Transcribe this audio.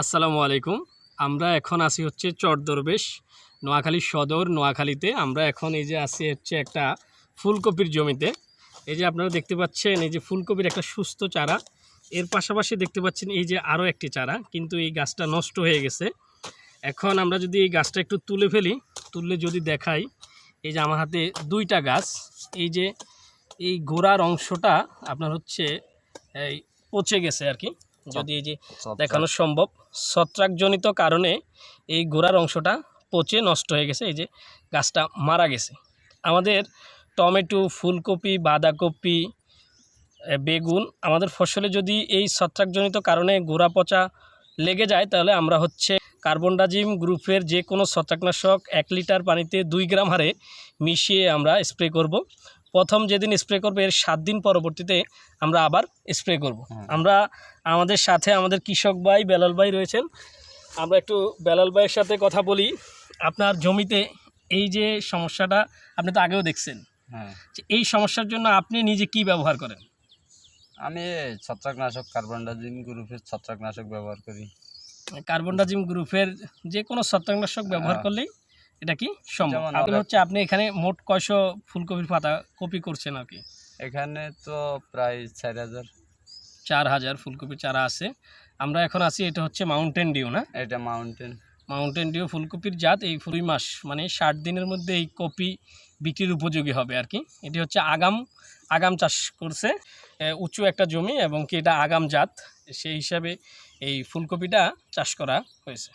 আসসালামু আলাইকুম। আমরা এখন আছি হচ্ছে চরদরবেশ নোয়াখালী সদর, নোয়াখালীতে। আমরা এখন এই যে আসি হচ্ছে একটা ফুলকপির জমিতে। এই যে আপনারা দেখতে পাচ্ছেন, এই যে ফুলকপির একটা সুস্থ চারা। এর পাশাপাশি দেখতে পাচ্ছেন এই যে আরও একটি চারা, কিন্তু এই গাছটা নষ্ট হয়ে গেছে। এখন আমরা যদি এই গাছটা একটু তুলে ফেলি, তুললে যদি দেখাই, এই যে আমার হাতে দুইটা গাছ। এই যে এই গোড়ার অংশটা আপনার হচ্ছে এই পচে গেছে আর কি। যদি এই যে দেখানো সম্ভব ছত্রাকজনিত কারণে এই গোড়ার অংশটা পচে নষ্ট হয়ে গেছে এই যে গাছটা মারা গেছে। আমাদের টমেটো ফুলকপি বাঁধাকপি বেগুন আমাদের ফসলে যদি এই ছত্রাকজনিত কারণে গোড়া পচা লেগে যায় তাহলে আমরা হচ্ছে কার্বনডাজিম গ্রুপের যে কোনো ছত্রাকনাশক এক লিটার পানিতে দুই গ্রাম হারে মিশিয়ে আমরা স্প্রে করব। প্রথম যেদিন স্প্রে করবে এর সাত দিন পরবর্তীতে আমরা আবার স্প্রে করব। হ্যাঁ। আমরা আমাদের সাথে আমাদের কৃষক ভাই বেলাল ভাই রয়েছেন। আমরা একটু বেলাল ভাইয়ের সাথে কথা বলি। আপনার জমিতে এই যে সমস্যাটা আপনি তো আগেও দেখছেন। হ্যাঁ। যে এই সমস্যার জন্য আপনি নিজে কি ব্যবহার করেন? আমি ছত্রাকনাশক কার্বনডাজিম গ্রুপের ছত্রাকনাশক ব্যবহার করি। কার্বনডাজিম গ্রুপের যে কোনো ছত্রাকনাশক ব্যবহার হ্যাঁ। করলেই এটা কি সম্ভব? আপনি হচ্ছে আপনি এখানে মোট কয়শো ফুলকপির পাতা কপি করছেন আর কি? এখানে তো প্রায় চার হাজার। চার হাজার ফুলকপির চারা আছে। আমরা এখন আছি এটা হচ্ছে মাউন্টেন ডিউ না? এটা মাউন্টেন মাউন্টেন ডিউ ফুলকপির জাত এই ফুল মাস মানে ষাট দিনের মধ্যে এই কপি বিক্রির উপযোগী হবে আর কি। এটি হচ্ছে আগাম আগাম চাষ করছে উঁচু একটা জমি এবং কি এটা আগাম জাত। সেই হিসাবে এই ফুলকপিটা চাষ করা হয়েছে।